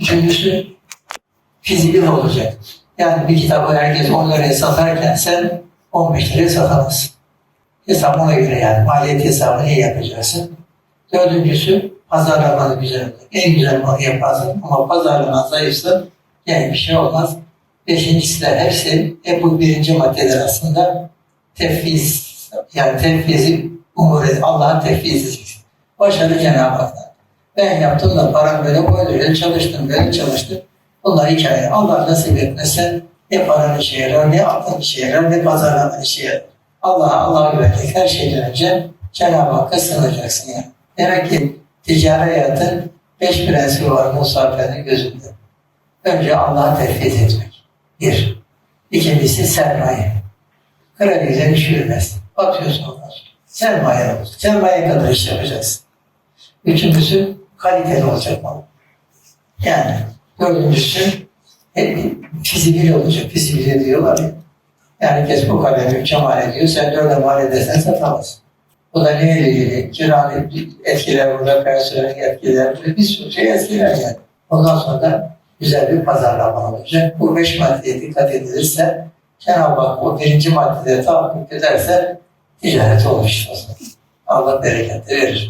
Üçüncüsü fizibil olacak. Yani bir kitabı herkes 10 liraya satarken sen 15 liraya satamazsın. Hesap ona göre yani. Maliyet hesabını iyi yapacaksın. Dördüncüsü pazarlamanı güzel olacak. En güzel malı yaparsın ama pazarlaman zayıfsa yani bir şey olmaz. Beşincisi de hepsi hep bu birinci maddeler aslında tefviz yani tefvizi umur. Allah'ın tefvizi. Başarı Cenab-ı Hak'tan. Ben yaptım da param böyle koydu, çalıştım, böyle çalıştım. Bunlar hikaye. Allah nasip etmezse ne paran işe yarar, ne aklın işe yarar, ne pazarlaman işe yarar. Allah'a Allah'a güvenecek her şeyden önce Cenab-ı Hakk'a sığınacaksın yani. Demek ki ticari hayatın beş prensibi var Musa Efendi'nin gözünde. Önce Allah'a tevfik etmek. Bir. İkincisi sermaye. Kraliçe iş yürümez. Batıyorsun ondan. Sermaye olacak. Sermaye kadar iş yapacaksın. Üçüncüsü kaliteli olacak mal. Yani dördüncüsü hep fizibil olacak. Fizibil diyorlar ya. Yani herkes bu kalemi üçe mal ediyor. Sen dörde mal edersen satamazsın. Bu da neyle ilgili? Kiralık etkiler burada, personel etkiler, bir sürü şey etkiler yani. Ondan sonra da güzel bir pazarlama olacak. Bu beş maddeye dikkat edilirse Cenab-ı Hak o birinci maddede tahakkuk ederse ticaret olur işte o zaman. Allah bereket verir.